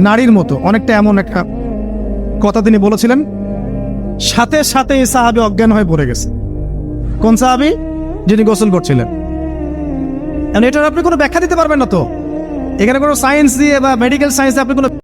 নারীর মতো, অনেকটা এমন একটা কথা তিনি বলেছিলেন। সাথে সাথে এই সাহাবি অজ্ঞান হয়ে পড়ে গেছে। কোন সাহাবি? যিনি গোসল করছিলেন। এটার আপনি কোনো ব্যাখ্যা দিতে পারবেন না তো? এখানে কোনো সায়েন্স দিয়ে বা মেডিকেল সায়েন্স আপনি কোনো